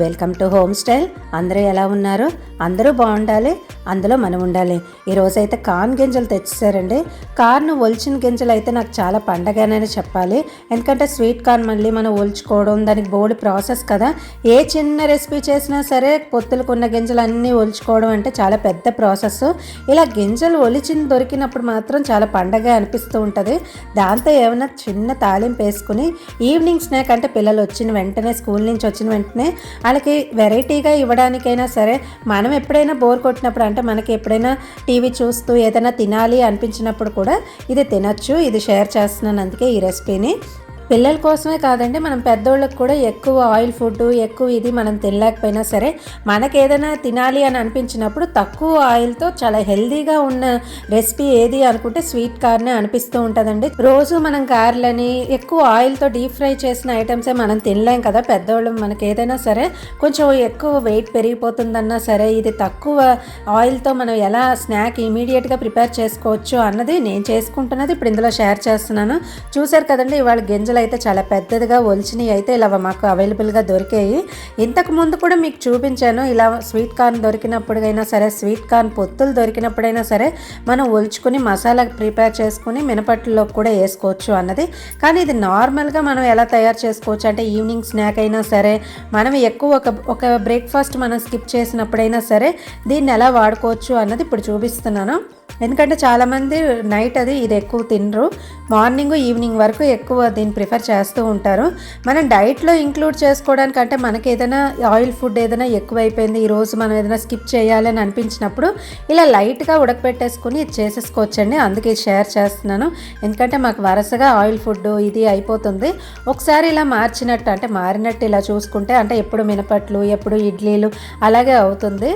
Welcome to home style. అందరూ ఎలా ఉన్నారు? అందరూ బాగుండాలి. అందులో మనం ఉండాలి. ఈరోజు అయితే కార్న్ గింజలు తెచ్చేసారండి కార్న్ ఒలిచిన గింజలు అయితే నాకు చాలా పండగనే చెప్పాలి. ఎందుకంటే స్వీట్ కార్న్ మళ్ళీ మనం ఒలుచుకోవడం దానికి బోడి ప్రాసెస్ కదా. ఏ చిన్న రెసిపీ చేసినా సరే పొత్తులకున్న గింజలు అన్నీ ఒలుచుకోవడం అంటే చాలా పెద్ద ప్రాసెస్. ఇలా గింజలు ఒలిచిన దొరికినప్పుడు మాత్రం చాలా పండగ అనిపిస్తూ ఉంటుంది. దాంతో ఏమైనా చిన్న తాలింపు వేసుకుని ఈవినింగ్ స్నాక్ అంటే పిల్లలు వచ్చిన వెంటనే స్కూల్ నుంచి వచ్చిన వెంటనే వాళ్ళకి వెరైటీగా ఇవ్వడానికైనా సరే మనం ఎప్పుడైనా బోర్ కొట్టినప్పుడు అంటే మనకి ఎప్పుడైనా టీవీ చూస్తూ ఏదైనా తినాలి అనిపించినప్పుడు కూడా ఇది తినచ్చు ఇది షేర్ చేస్తున్నాను అందుకే ఈ రెసిపీని. పిల్లల కోసమే కాదండి మనం పెద్దోళ్ళకి కూడా ఎక్కువ ఆయిల్ ఫుడ్ ఎక్కువ ఇది మనం తినలేకపోయినా సరే మనకి ఏదైనా తినాలి అని అనిపించినప్పుడు తక్కువ ఆయిల్తో చాలా హెల్దీగా ఉన్న రెసిపీ ఏది అనుకుంటే స్వీట్ కార్నే అనిపిస్తూ ఉంటుందండి. రోజు మనం కార్లని ఎక్కువ ఆయిల్తో డీప్ ఫ్రై చేసిన ఐటమ్సే మనం తినలేం కదా పెద్దోళ్ళు మనకి ఏదైనా సరే కొంచెం ఎక్కువ వెయిట్ పెరిగిపోతుందన్నా సరే ఇది తక్కువ ఆయిల్తో మనం ఎలా స్నాక్ ఇమీడియట్గా ప్రిపేర్ చేసుకోవచ్చు అన్నది నేను చేసుకుంటున్నది ఇప్పుడు ఇందులో షేర్ చేస్తున్నాను. చూసారు కదండి ఇవాళ గింజలు అయితే చాలా పెద్దదిగా ఒలిచినవి అయితే ఇలా మాకు అవైలబుల్గా దొరికాయి. ఇంతకు ముందు కూడా మీకు చూపించాను ఇలా స్వీట్ కార్న్ దొరికినప్పుడైనా సరే స్వీట్ కార్న్ పొత్తులు దొరికినప్పుడైనా సరే మనం ఒలుచుకుని మసాలా ప్రిపేర్ చేసుకుని మినపట్టులో కూడా వేసుకోవచ్చు అన్నది. కానీ ఇది నార్మల్గా మనం ఎలా తయారు చేసుకోవచ్చు అంటే ఈవినింగ్ స్నాక్ అయినా సరే మనం ఎక్కువ ఒక ఒక బ్రేక్ఫాస్ట్ మనం స్కిప్ చేసినప్పుడైనా సరే దీన్ని ఎలా వాడుకోవచ్చు అన్నది ఇప్పుడు చూపిస్తున్నాను. ఎందుకంటే చాలామంది నైట్ అది ఇది ఎక్కువ తినరు. మార్నింగ్ ఈవినింగ్ వరకు ఎక్కువ దీన్ని ప్రిఫర్ చేస్తూ ఉంటారు. మనం డైట్లో ఇంక్లూడ్ చేసుకోవడానికి అంటే మనకి ఏదైనా ఆయిల్ ఫుడ్ ఏదైనా ఎక్కువైపోయింది ఈరోజు మనం ఏదైనా స్కిప్ చేయాలని అనిపించినప్పుడు ఇలా లైట్గా ఉడకపెట్టేసుకుని ఇది చేసేసుకోవచ్చండి. అందుకే ఇది షేర్ చేస్తున్నాను. ఎందుకంటే మాకు వరుసగా ఆయిల్ ఫుడ్ ఇది అయిపోతుంది. ఒకసారి ఇలా మార్చినట్టు అంటే మారినట్టు ఇలా చూసుకుంటే అంటే ఎప్పుడు మినపట్లు ఎప్పుడు ఇడ్లీలు అలాగే అవుతుంది.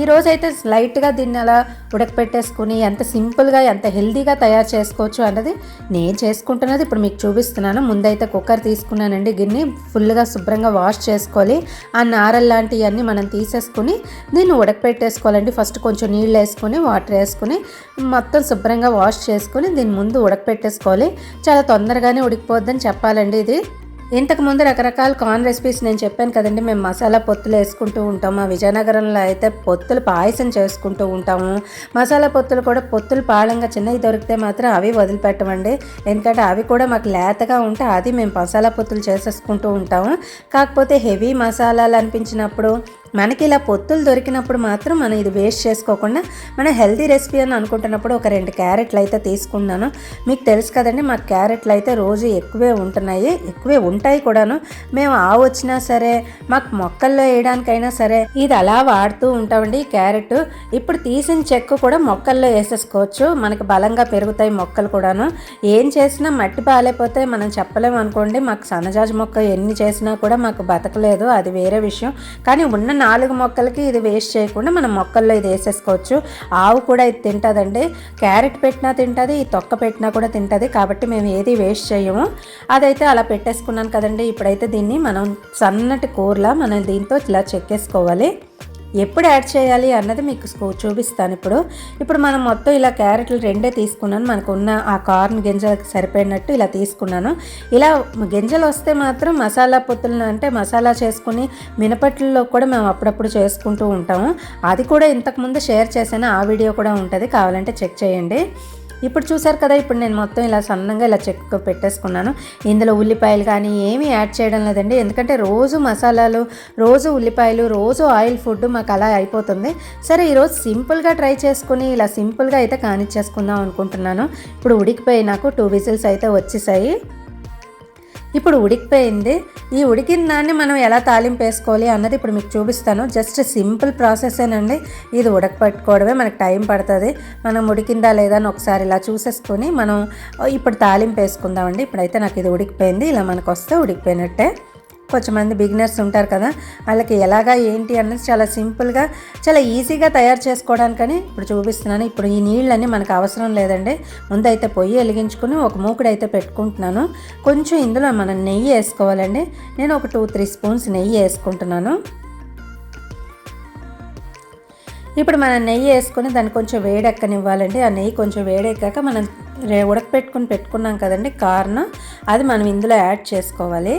ఈ రోజు అయితే లైట్గా దీన్ని అలా ఉడకపెట్టేసుకుని ఎంత సింపుల్గా ఎంత హెల్దీగా తయారు చేసుకోవచ్చు అన్నది నేను చేసుకుంటున్నది ఇప్పుడు మీకు చూపిస్తున్నాను. ముందైతే కుక్కర్ తీసుకున్నానండి గిన్నె. ఫుల్గా శుభ్రంగా వాష్ చేసుకోవాలి. ఆ నారల్ లాంటివన్నీ మనం తీసేసుకుని దీన్ని ఉడకపెట్టేసుకోవాలండి. ఫస్ట్ కొంచెం నీళ్ళు వేసుకుని వాటర్ వేసుకుని మొత్తం శుభ్రంగా వాష్ చేసుకుని దీన్ని ముందు ఉడకపెట్టేసుకోవాలి. చాలా తొందరగానే ఉడికిపోద్దని చెప్పాలండి ఇది. ఇంతకు ముందు రకరకాల కార్న్ రెసిపీస్ నేను చెప్పాను కదండి మేము మసాలా పొత్తులు వేసుకుంటూ ఉంటాము. మా విజయనగరంలో అయితే పొత్తులు పాయసం చేసుకుంటూ ఉంటాము. మసాలా పొత్తులు కూడా పొత్తులు పాళంగా చిన్నవి దొరికితే మాత్రం అవి వదిలిపెట్టమండి. ఎందుకంటే అవి కూడా మాకు లేతగా ఉంటే అది మేము మసాలా పొత్తులు చేసేసుకుంటూ ఉంటాము. కాకపోతే హెవీ మసాలాలు అనిపించినప్పుడు మనకి ఇలా పొత్తులు దొరికినప్పుడు మాత్రం మనం ఇది వేస్ట్ చేసుకోకుండా మన హెల్తీ రెసిపీ అని అనుకుంటున్నప్పుడు ఒక రెండు క్యారెట్లు అయితే తీసుకున్నాను. మీకు తెలుసు కదండి మాకు క్యారెట్లు అయితే రోజు ఎక్కువే ఉంటున్నాయి ఎక్కువే ఉంటాయి కూడాను. మేము ఆవు వచ్చినా సరే మాకు మొక్కల్లో వేయడానికైనా సరే ఇది అలా వాడుతూ ఉంటామండి ఈ క్యారెట్. ఇప్పుడు తీసిన చెక్కు కూడా మొక్కల్లో వేసేసుకోవచ్చు మనకి బలంగా పెరుగుతాయి మొక్కలు కూడాను. ఏం చేసినా మట్టి బాగాలేకపోతే మనం చెప్పలేము అనుకోండి మాకు సన్నజాజి మొక్క ఎన్ని చేసినా కూడా మాకు బతకలేదు అది వేరే విషయం. కానీ ఉన్న నాలుగు మొక్కలకి ఇది వేస్ట్ చేయకుండా మనం మొక్కల్లో ఇది వేసేసుకోవచ్చు. ఆవు కూడా ఇది తింటుందండి. క్యారెట్ పెట్టినా తింటుంది ఈ తొక్క పెట్టినా కూడా తింటుంది. కాబట్టి మేము ఏది వేస్ట్ చేయము. అదైతే అలా పెట్టేసుకున్నాను కదండి. ఇప్పుడైతే దీన్ని మనం సన్నటి కూరలా మనం దీంతో ఇలా చెక్కేసుకోవాలి. ఎప్పుడు యాడ్ చేయాలి అన్నది మీకు చూపిస్తాను ఇప్పుడు. ఇప్పుడు మనం మొత్తం ఇలా క్యారెట్లు రెండే తీసుకున్నాను. మనకు ఉన్న ఆ కార్న్ గింజలకు సరిపోయినట్టు ఇలా తీసుకున్నాను. ఇలా గింజలు వస్తే మాత్రం మసాలా పొత్తులను అంటే మసాలా చేసుకుని మినపట్లలో కూడా మేము అప్పుడప్పుడు చేసుకుంటూ ఉంటాము. అది కూడా ఇంతకుముందు షేర్ చేశాను. ఆ వీడియో కూడా ఉంటుంది. కావాలంటే చెక్ చేయండి. ఇప్పుడు చూసారు కదా ఇప్పుడు నేను మొత్తం ఇలా సన్నంగా ఇలా చెక్క పెట్టేసుకున్నాను. ఇందులో ఉల్లిపాయలు కానీ ఏమీ యాడ్ చేయడం లేదండి. ఎందుకంటే రోజు మసాలాలు రోజు ఉల్లిపాయలు రోజు ఆయిల్ ఫుడ్ మాకు అలా అయిపోతుంది. సరే ఈరోజు సింపుల్గా ట్రై చేసుకుని ఇలా సింపుల్గా అయితే కానిచ్చేసుకుందాం అనుకుంటున్నాను. ఇప్పుడు ఉడికిపోయి నాకు టూ విజిల్స్ అయితే వచ్చేసాయి. ఇప్పుడు ఉడికిపోయింది. ఈ ఉడికిన దాన్ని మనం ఎలా తాలింపు వేసుకోవాలి అన్నది ఇప్పుడు మీకు చూపిస్తాను. జస్ట్ సింపుల్ ప్రాసెసేనండి ఇది ఉడకపెట్టుకోవడమే మనకు టైం పడుతుంది. మనం ఉడికిందా లేదా అని ఒకసారి ఇలా చూసేసుకొని మనం ఇప్పుడు తాలింపు వేసుకుందామండి ఇప్పుడైతే నాకు ఇది ఉడికిపోయింది. ఇలా మనకు వస్తే ఉడికిపోయినట్టే. కొంచెంమంది బిగినర్స్ ఉంటారు కదా వాళ్ళకి ఎలాగా ఏంటి అన్నది చాలా సింపుల్గా చాలా ఈజీగా తయారు చేసుకోవడానికని ఇప్పుడు చూపిస్తున్నాను. ఇప్పుడు ఈ నీళ్ళని మనకు అవసరం లేదండి. ముందు అయితే పొయ్యి వెలిగించుకుని ఒక మూకుడు అయితే పెట్టుకుంటున్నాను. కొంచెం ఇందులో మనం నెయ్యి వేసుకోవాలండి. నేను ఒక టూ త్రీ స్పూన్స్ నెయ్యి వేసుకుంటున్నాను. ఇప్పుడు మనం నెయ్యి వేసుకొని దాన్ని కొంచెం వేడెక్కనివ్వాలండి. ఆ నెయ్యి కొంచెం వేడెక్కాక మనం ఉడకపెట్టుకుని పెట్టుకున్నాం కదండి కార్న్. అది మనం ఇందులో యాడ్ చేసుకోవాలి.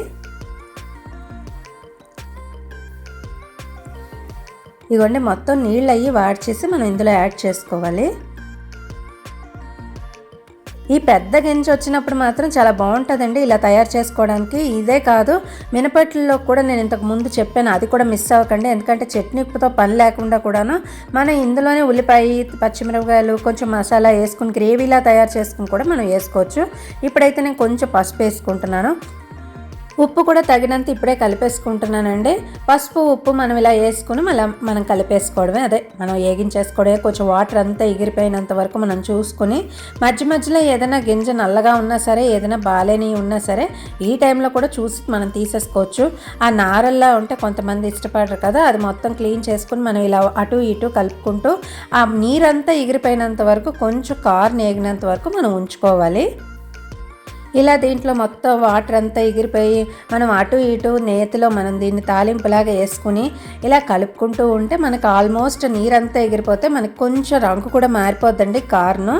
ఇదిగోండి మొత్తం నీళ్ళు అయ్యి వాడిచేసి మనం ఇందులో యాడ్ చేసుకోవాలి. ఈ పెద్ద గింజ వచ్చినప్పుడు మాత్రం చాలా బాగుంటుందండి ఇలా తయారు చేసుకోవడానికి. ఇదే కాదు మినపట్లలో కూడా నేను ఇంతకు ముందు చెప్పాను అది కూడా మిస్ అవ్వకండి. ఎందుకంటే చట్నీతో పని లేకుండా కూడాను మనం ఇందులోనే ఉల్లిపాయ పచ్చిమిరపకాయలు కొంచెం మసాలా వేసుకుని గ్రేవీలా తయారు చేసుకుని కూడా మనం వేసుకోవచ్చు. ఇప్పుడైతే నేను కొంచెం పసుపు వేసుకుంటున్నాను. ఉప్పు కూడా తగినంత ఇప్పుడే కలిపేసుకుంటున్నానండి. పసుపు ఉప్పు మనం ఇలా వేసుకుని మళ్ళీ మనం కలిపేసుకోవడమే. అదే మనం వేగించేసుకోవడమే కొంచెం వాటర్ అంతా ఎగిరిపోయినంత వరకు మనం చూసుకుని మధ్య మధ్యలో ఏదైనా గింజ నల్లగా ఉన్నా సరే ఏదైనా బాలేని ఉన్నా సరే ఈ టైంలో కూడా చూసి మనం తీసేసుకోవచ్చు. ఆ నారల్లా ఉంటే కొంతమంది ఇష్టపడరు కదా అది మొత్తం క్లీన్ చేసుకుని మనం ఇలా అటు ఇటు కలుపుకుంటూ ఆ నీరంతా ఎగిరిపోయినంత వరకు కొంచెం కార్ నేగినంత వరకు మనం ఉంచుకోవాలి. ఇలా దీంట్లో మొత్తం వాటర్ అంతా ఎగిరిపోయి మనం అటు ఇటు నేతిలో మనం దీన్ని తాలింపులాగా వేసుకుని ఇలా కలుపుకుంటూ ఉంటే మనకు ఆల్మోస్ట్ నీరంతా ఎగిరిపోతే మనకు కొంచెం రంగు కూడా మారిపోద్దండి కార్ను.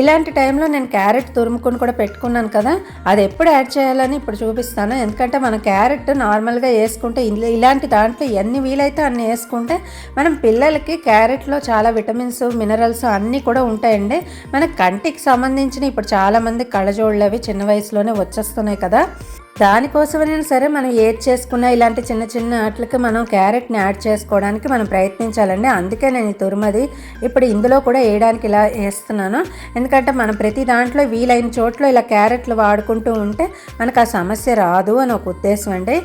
ఇలాంటి టైంలో నేను క్యారెట్ తురుముకొని కూడా పెట్టుకున్నాను కదా అది ఎప్పుడు యాడ్ చేయాలని ఇప్పుడు చూపిస్తాను. ఎందుకంటే మనం క్యారెట్ నార్మల్గా వేసుకుంటే ఇలాంటి దాంట్లో ఎన్ని వీలైతే అన్ని వేసుకుంటే మనం పిల్లలకి క్యారెట్లో చాలా విటమిన్స్ మినరల్స్ అన్నీ కూడా ఉంటాయండి. మన కంటికి సంబంధించిన ఇప్పుడు చాలామంది కళ్ళజోళ్ళవి అవి చిన్న వయసులోనే వచ్చేస్తున్నాయి కదా. దానికోసమైనా సరే మనం ఏది చేసుకున్నా ఇలాంటి చిన్న చిన్న వాటికి మనం క్యారెట్ని యాడ్ చేసుకోవడానికి మనం ప్రయత్నించాలండి. అందుకే నేను ఈ తురుమది ఇప్పుడు ఇందులో కూడా వేయడానికి ఇలా వేస్తున్నాను. ఎందుకంటే మనం ప్రతి దాంట్లో వీలైన చోట్ల ఇలా క్యారెట్లు వాడుకుంటూ ఉంటే మనకు ఆ సమస్య రాదు అని ఒక ఉద్దేశం అండి.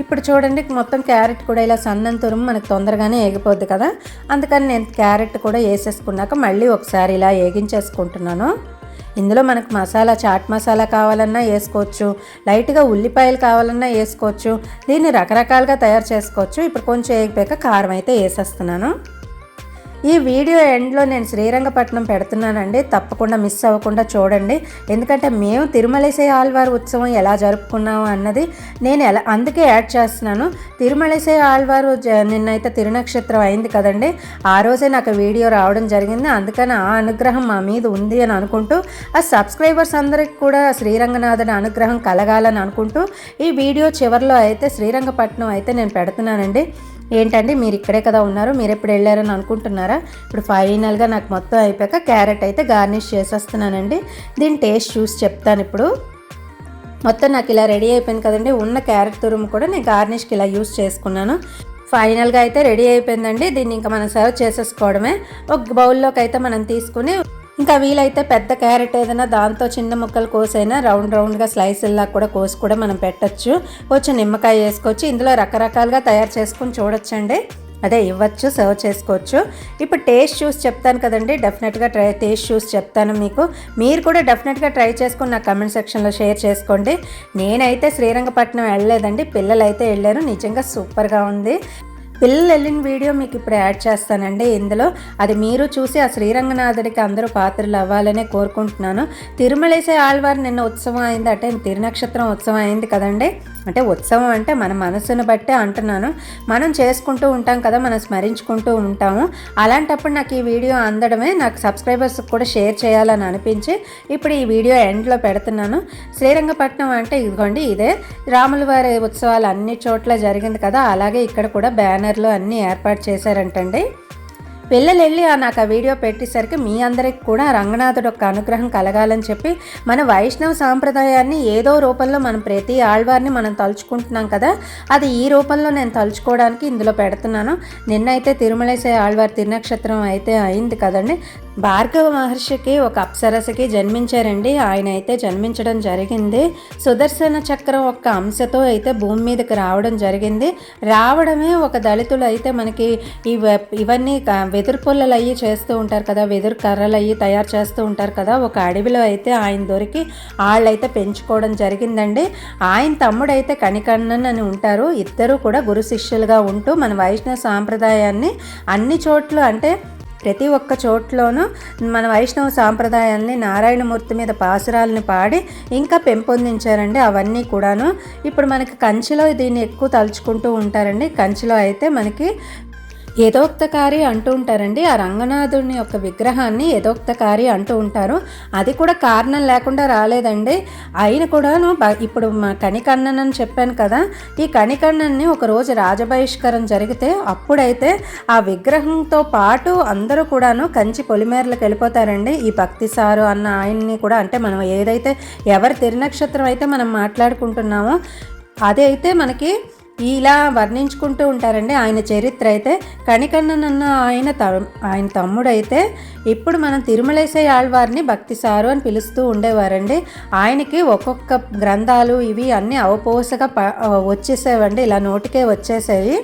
ఇప్పుడు చూడండి మొత్తం క్యారెట్ కూడా ఇలా సన్నం తురుము మనకు తొందరగానే ఏగిపోద్ది కదా. అందుకని నేను క్యారెట్ కూడా వేసేసుకున్నాక మళ్ళీ ఒకసారి ఇలా ఏగించేసుకుంటున్నాను. ఇందులో మనకు మసాలా చాట్ మసాలా కావాలన్నా వేసుకోవచ్చు. లైట్గా ఉల్లిపాయలు కావాలన్నా వేసుకోవచ్చు. దీన్ని రకరకాలుగా తయారు చేసుకోవచ్చు. ఇప్పుడు కొంచెం వేగిపోయాక కారం అయితే వేసేస్తున్నాను. ఈ వీడియో ఎండ్లో నేను శ్రీరంగపట్నం పెడుతున్నానండి. తప్పకుండా మిస్ అవ్వకుండా చూడండి. ఎందుకంటే మేము తిరుమలేసే ఆళ్వార్ ఉత్సవం ఎలా జరుపుకున్నాము అన్నది నేను ఎలా అందుకే యాడ్ చేస్తున్నాను. తిరుమలేసే ఆళ్వారు నిన్నైతే తిరునక్షత్రం అయింది కదండి. ఆ రోజే నాకు వీడియో రావడం జరిగింది. అందుకని ఆ అనుగ్రహం మా మీద ఉంది అని అనుకుంటూ ఆ సబ్స్క్రైబర్స్ అందరికి కూడా శ్రీరంగనాథుని అనుగ్రహం కలగాలని అనుకుంటూ ఈ వీడియో చివరిలో అయితే శ్రీరంగపట్నం అయితే నేను పెడుతున్నానండి. ఏంటండి మీరు ఇక్కడే కదా ఉన్నారు మీరు ఎప్పుడు వెళ్ళారని అనుకుంటున్నారా? ఇప్పుడు ఫైనల్గా నాకు మొత్తం అయిపోయాక క్యారెట్ అయితే గార్నిష్ చేసేస్తున్నానండి. దీని టేస్ట్ చూసి చెప్తాను ఇప్పుడు. మొత్తం నాకు ఇలా రెడీ అయిపోయింది కదండి. ఉన్న క్యారెట్ తురుము కూడా నేను గార్నిష్కి ఇలా యూస్ చేసుకున్నాను. ఫైనల్గా అయితే రెడీ అయిపోయిందండి. దీన్ని ఇంకా మనం సర్వ్ చేసేసుకోవడమే. ఒక బౌల్లోకి అయితే మనం తీసుకుని ఇంకా వీలైతే పెద్ద క్యారెట్ ఏదైనా దాంతో చిన్న ముక్కలు కోసైనా రౌండ్ రౌండ్గా స్లైసుల్లా కూడా కోసి కూడా మనం పెట్టచ్చు. కొంచెం నిమ్మకాయ వేసుకోవచ్చు. ఇందులో రకరకాలుగా తయారు చేసుకుని చూడొచ్చండి. అదే ఇవ్వచ్చు సర్వ్ చేసుకోవచ్చు. ఇప్పుడు టేస్ట్ చూసి చెప్తాను కదండి. డెఫినెట్గా ట్రై టేస్ట్ చూసి చెప్తాను మీకు. మీరు కూడా డెఫినెట్గా ట్రై చేసుకుని నా కమెంట్ సెక్షన్లో షేర్ చేసుకోండి. నేనైతే శ్రీరంగపట్నం వెళ్ళలేదండి. పిల్లలు అయితే వెళ్ళారు. నిజంగా సూపర్గా ఉంది. పిల్లలు వెళ్ళిన వీడియో మీకు ఇప్పుడు యాడ్ చేస్తానండి. ఇందులో అది మీరు చూసి ఆ శ్రీరంగనాథుడికి అందరూ పాత్రలు అవ్వాలనే కోరుకుంటున్నాను. తిరుమలేసే ఆళ్వారు నిన్న ఉత్సవం అయింది. అంటే తిరునక్షత్రం ఉత్సవం అయింది కదండి. అంటే ఉత్సవం అంటే మన మనసును బట్టే అంటున్నాను. మనం చేసుకుంటూ ఉంటాం కదా మనం స్మరించుకుంటూ ఉంటాము. అలాంటప్పుడు నాకు ఈ వీడియో అందడమే నాకు సబ్స్క్రైబర్స్ కూడా షేర్ చేయాలని అనిపించి ఇప్పుడు ఈ వీడియో ఎండ్లో పెడుతున్నాను. శ్రీరంగపట్నం అంటే ఇదిగోండి ఇదే. రాముల వారి ఉత్సవాలు అన్ని చోట్ల జరిగింది కదా అలాగే ఇక్కడ కూడా బ్యానర్లు అన్నీ ఏర్పాటు చేశారంటండి. పిల్లలు వెళ్ళి నాకు ఆ వీడియో పెట్టేసరికి మీ అందరికి కూడా రంగనాథుడు యొక్క అనుగ్రహం కలగాలని చెప్పి మన వైష్ణవ సాంప్రదాయాన్ని ఏదో రూపంలో మనం ప్రతి ఆళ్వారిని మనం తలుచుకుంటున్నాం కదా అది ఈ రూపంలో నేను తలుచుకోవడానికి ఇందులో పెడుతున్నాను. నిన్నైతే తిరుమలేసే ఆళ్వారి తిరునక్షత్రం అయితే అయింది కదండి. భార్గవ మహర్షికి ఒక అప్సరసకి జన్మించారండి. ఆయన అయితే జన్మించడం జరిగింది. సుదర్శన చక్రం ఒక అంశతో అయితే భూమి మీదకి రావడం జరిగింది. రావడమే ఒక దళితులు అయితే మనకి ఇవన్నీ వెదురు పుల్లలు అయ్యి చేస్తూ ఉంటారు కదా వెదురు కర్రలు అయ్యి తయారు చేస్తూ ఉంటారు కదా ఒక అడవిలో అయితే ఆయన దొరికి వాళ్ళైతే పెంచుకోవడం జరిగిందండి. ఆయన తమ్ముడైతే కనికన్నన్ అని ఉంటారు. ఇద్దరు కూడా గురు శిష్యులుగా ఉంటూ మన వైష్ణవ సాంప్రదాయాన్ని అన్ని చోట్ల అంటే ప్రతి ఒక్క చోట్లోనూ మన వైష్ణవ సాంప్రదాయాల్ని నారాయణమూర్తి మీద పాసురాలని పాడి ఇంకా పెంపొందించారండి అవన్నీ కూడాను. ఇప్పుడు మనకి కంచిలో దీన్ని ఎక్కువ తలుచుకుంటూ ఉంటారండి. కంచిలో అయితే మనకి యథోక్తకారి అంటూ ఉంటారండి. ఆ రంగనాథుని యొక్క విగ్రహాన్ని యథోక్తకారి అంటూ ఉంటారు. అది కూడా కారణం లేకుండా రాలేదండి. ఆయన కూడాను ఇప్పుడు మా కణికన్నన్ అని చెప్పాను కదా ఈ కణికన్నన్ని ఒక రోజు రాజబహిష్కరణ జరిగితే అప్పుడైతే ఆ విగ్రహంతో పాటు అందరూ కూడాను కంచి పొలిమేరలకు వెళ్ళిపోతారండి. ఈ భక్తి సారు అన్న ఆయన్ని కూడా అంటే మనం ఏదైతే ఎవరి తిరునక్షత్రం అయితే మనం మాట్లాడుకుంటున్నామో అదైతే మనకి ఇలా వర్ణించుకుంటూ ఉంటారండి. ఆయన చరిత్ర అయితే కనికన్ననన్న ఆయన ఆయన తమ్ముడైతే ఇప్పుడు మనం తిరుమలేసే ఆళ్వారిని భక్తి సారు అని పిలుస్తూ ఉండేవారండి. ఆయనకి ఒక్కొక్క గ్రంథాలు ఇవి అన్నీ అవపోసగా ప వచ్చేసేవండి. ఇలా నోటికే వచ్చేసేవి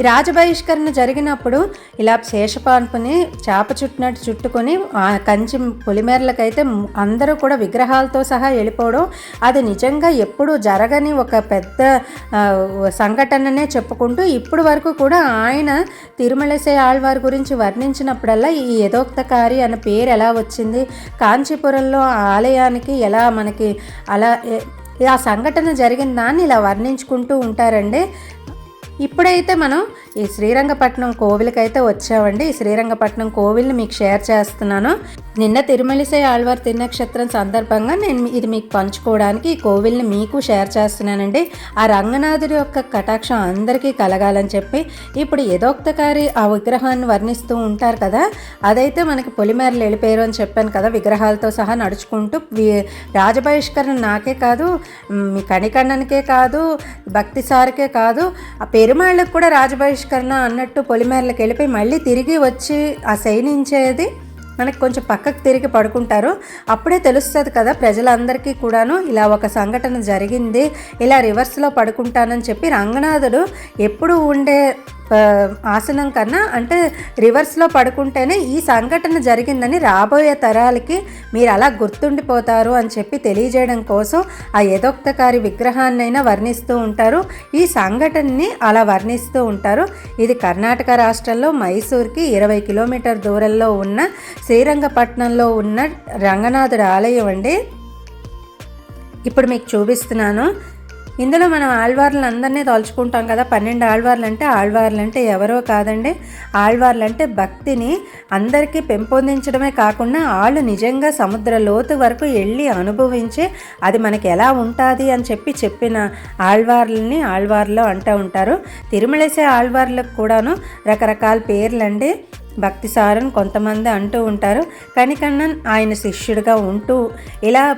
రాజబహిష్కరణ జరిగినప్పుడు ఇలా శేషపాన్పుని చేప చుట్టినట్టు చుట్టుకొని ఆ కంచి పొలిమేరలకైతే అందరూ కూడా విగ్రహాలతో సహా వెళ్ళిపోవడం. అది నిజంగా ఎప్పుడూ జరగని ఒక పెద్ద సంఘటననే చెప్పుకుంటూ ఇప్పుడు వరకు కూడా ఆయన తిరుమలసే ఆళ్వారి గురించి వర్ణించినప్పుడల్లా ఈ యథోక్తకారి అన్న పేరు ఎలా వచ్చింది? కాంచీపురంలో ఆ ఆలయానికి ఎలా మనకి అలా ఆ సంఘటన జరిగిన దాన్ని ఇలా వర్ణించుకుంటూ ఉంటారండి. ఇప్పుడైతే మనం ఈ శ్రీరంగపట్నం కోవిలకైతే వచ్చామండి ఈ శ్రీరంగపట్నం కోవిల్ని మీకు షేర్ చేస్తున్నాను. నిన్న తిరుమలిసే ఆళ్వార్ తిరునక్షత్రం సందర్భంగా నేను ఇది మీకు పంచుకోవడానికి ఈ కోవిల్ని మీకు షేర్ చేస్తున్నానండి. ఆ రంగనాథుడి యొక్క కటాక్షం అందరికీ కలగాలని చెప్పి ఇప్పుడు యథోక్తకారి ఆ విగ్రహాన్ని వర్ణిస్తూ ఉంటారు కదా. అదైతే మనకి పొలిమేరలు వెళ్ళిపోయారు అని చెప్పాను కదా విగ్రహాలతో సహా నడుచుకుంటూ. రాజబహిష్కరణ నాకే కాదు మీ కణికಣ್ಣనికే కాదు భక్తి సార్కే కాదు ఆ పెరుమాళ్ళకు కూడా ఆవిష్కరణ అన్నట్టు పొలిమేరలకు వెళ్ళిపోయి మళ్ళీ తిరిగి వచ్చి ఆ శయనించేది మనకి కొంచెం పక్కకు తిరిగి పడుకుంటారు. అప్పుడే తెలుస్తుంది కదా ప్రజలందరికీ కూడాను ఇలా ఒక సంఘటన జరిగింది ఇలా రివర్స్లో పడుకుంటానని చెప్పి రంగనాథుడు ఎప్పుడు ఉండే ఆసనం కన్నా అంటే రివర్స్లో పడుకుంటేనే ఈ సంఘటన జరిగిందని రాబోయే తరాలకి మీరు అలా గుర్తుండిపోతారు అని చెప్పి తెలియజేయడం కోసం ఆ యథోక్తకారి విగ్రహాన్నైనా వర్ణిస్తూ ఉంటారు. ఈ సంఘటనని అలా వర్ణిస్తూ ఉంటారు. ఇది కర్ణాటక రాష్ట్రంలో మైసూర్కి ఇరవై కిలోమీటర్ దూరంలో ఉన్న శ్రీరంగపట్నంలో ఉన్న రంగనాథుడి ఆలయం అండి. ఇప్పుడు మీకు చూపిస్తున్నాను. ఇందులో మనం ఆళ్వార్లను అందరినీ తలుచుకుంటాం కదా. పన్నెండు ఆళ్వార్లు అంటే ఆళ్వార్లు అంటే ఎవరో కాదండి. ఆళ్వార్లు అంటే భక్తిని అందరికీ పెంపొందించడమే కాకుండా వాళ్ళు నిజంగా సముద్ర లోతు వరకు వెళ్ళి అనుభవించి అది మనకి ఎలా ఉంటుంది అని చెప్పి చెప్పిన ఆళ్వార్లని ఆళ్వార్లు అంటూ ఉంటారు. తిరుమలేసే ఆళ్వార్లకు కూడాను రకరకాల పేర్లండి. భక్తి సారన్ కొంతమంది అంటూ ఉంటారు. కనికన్నన్ ఆయన శిష్యుడిగా ఉంటూ ఇలా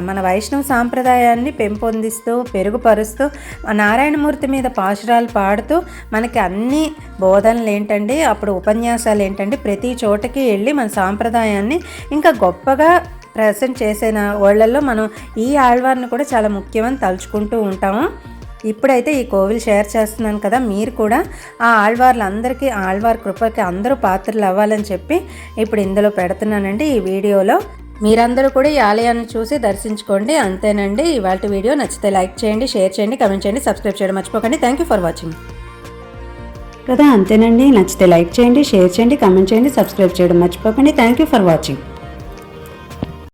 మన వైష్ణవ సాంప్రదాయాన్ని పెంపొందిస్తూ పెరుగుపరుస్తూ నారాయణమూర్తి మీద పాశురాలు పాడుతూ మనకి అన్ని బోధనలు ఏంటండి అప్పుడు ఉపన్యాసాలు ఏంటండి ప్రతి చోటకి వెళ్ళి మన సాంప్రదాయాన్ని ఇంకా గొప్పగా ప్రజెంట్ చేసిన వాళ్ళల్లో మనం ఈ ఆళ్వారిని కూడా చాలా ముఖ్యమని తలుచుకుంటూ ఉంటాము. ఇప్పుడైతే ఈ కోవిల్ షేర్ చేస్తున్నాను కదా మీరు కూడా ఆ ఆళ్వార్లందరికీ ఆళ్వార్ కృపకి అందరూ పాత్రలు అవ్వాలని చెప్పి ఇప్పుడు ఇందులో పెడుతున్నానండి ఈ వీడియోలో. మీరందరూ కూడా ఈ ఆలయాన్ని చూసి దర్శించుకోండి. అంతేనండి ఇవాళ వీడియో నచ్చితే లైక్ చేయండి షేర్ చేయండి కమెంట్ చేయండి సబ్స్క్రైబ్ చేయడం మర్చిపోకండి. Thank you for watching. కదా అంతేనండి నచ్చితే లైక్ చేయండి షేర్ చేయండి కమెంట్ చేయండి సబ్స్క్రైబ్ చేయడం మర్చిపోకండి. Thank you for watching.